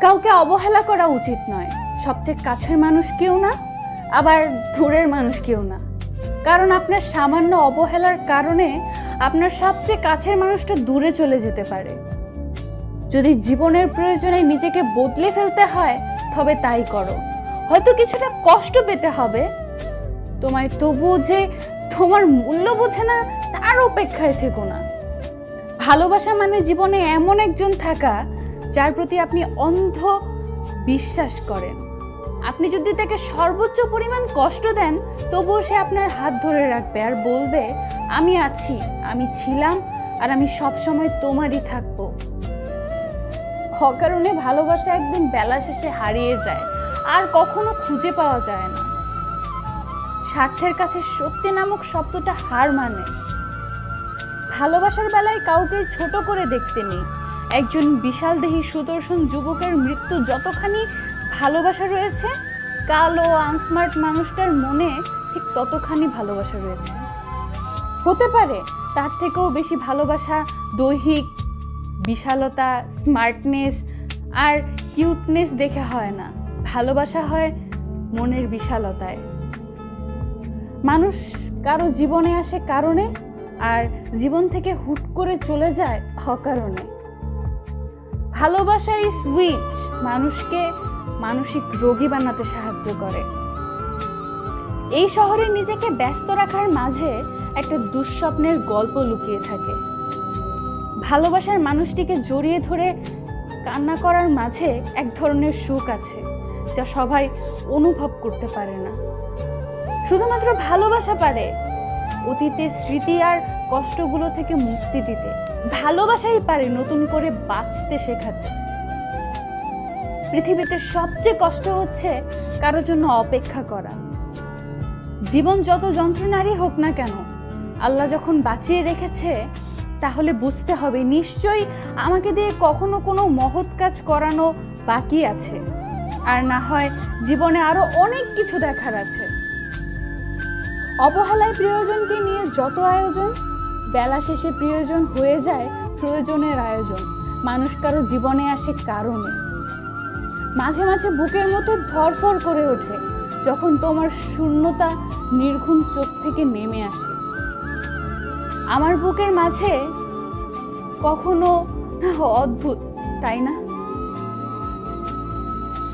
কাউকে অবহেলা করা উচিত নয়। সবচেয়ে কাছের মানুষ কেউ না, আবার দূরের মানুষ কেউ না। কারণ আপনার সামান্য অবহেলার কারণে আপনার সবচেয়ে কাছের মানুষটা দূরে চলে যেতে পারে। যদি জীবনের প্রয়োজনে নিজেকে বদলে ফেলতে হয়, তবে তাই করো। হয়তো কিছুটা কষ্ট পেতে হবে। তোমায় তবু যে তোমার মূল্য বোঝে না তার অপেক্ষায় থেকো না। ভালোবাসা মানে জীবনে এমন একজন থাকা যার প্রতি আপনি অন্ধ বিশ্বাস করেন। আপনি যদি তাকে সর্বোচ্চ পরিমাণ কষ্ট দেন, তবুও সে আপনার হাত ধরে রাখবে আর বলবে, আমি আছি, আমি ছিলাম আর আমি সব সময় তোমারই থাকব। অকারণে ভালোবাসা একদিন বেলা শেষে হারিয়ে যায়, আর কখনো খুঁজে পাওয়া যায় না। স্বার্থের কাছে সত্যি নামক শব্দটা হার মানে। ভালোবাসার বেলায় কাউকে ছোট করে দেখতে নেই। একজন বিশালদেহী সুদর্শন যুবকের মৃত্যু যতখানি ভালোবাসা রয়েছে, কালো, আনস্মার্ট মানুষটার মনে ঠিক ততখানি ভালোবাসা রয়েছে। হতে পারে তার থেকেও বেশি ভালোবাসা দৈহিক বিশালতা স্মার্টনেস আর কিউটনেস দেখে হয় না। ভালোবাসা হয় মনের বিশালতায়। মানুষ কারও জীবনে আসে কারণে আর জীবন থেকে হুট করে চলে যায় অকারণে। ভালোবাসা এই সুইচ মানুষকে মানসিক রোগী বানাতে সাহায্য করে। এই শহরে নিজেকে ব্যস্ত রাখার মাঝে একটা দুঃস্বপ্নের গল্প লুকিয়ে থাকে। ভালোবাসার মানুষটিকে জড়িয়ে ধরে কান্না করার মাঝে এক ধরনের সুখ আছে, যা সবাই অনুভব করতে পারে না। শুধুমাত্র ভালোবাসা পারে অতীতের স্মৃতি আর কষ্টগুলো থেকে মুক্তি দিতে। ভালোবাসাই পারে নতুন করে বাঁচতে শেখাতে। পৃথিবীতে সবচেয়ে কষ্ট হচ্ছে কারোর জন্য অপেক্ষা করা। জীবন যত যন্ত্রণারই হোক না কেন, আল্লাহ যখন বাঁচিয়ে রেখেছে, তাহলে বুঝতে হবে নিশ্চয়ই আমাকে দিয়ে কখনো কোনো মহৎ কাজ করানো বাকি আছে। আর না হয় জীবনে আরও অনেক কিছু দেখার আছে। অবহেলায় প্রিয়জনকে নিয়ে যত আয়োজন, বেলা শেষে প্রিয়জন হয়ে যায় প্রয়োজনের আয়োজন। মানুষ কারও জীবনে আসে কারণে মাঝে মাঝে বুকের মতো ধরফর করে ওঠে, যখন তোমার শূন্যতা নির্ঘুম চোখ থেকে নেমে আসে। আমার বুকের মাঝে কখনো অদ্ভুত, তাই না?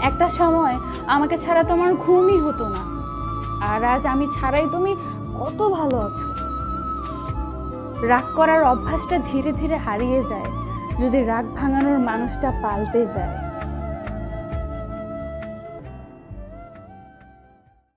একটা সময় আমাকে ছাড়া তোমার ঘুমই হতো না। আর আজ আমি ছাড়াই তুমি কত ভালো আছো। রাগ করার অভ্যাসটা ধীরে ধীরে হারিয়ে যায়। যদি রাগ ভাঙানোর মানুষটা পাল্টে যায়।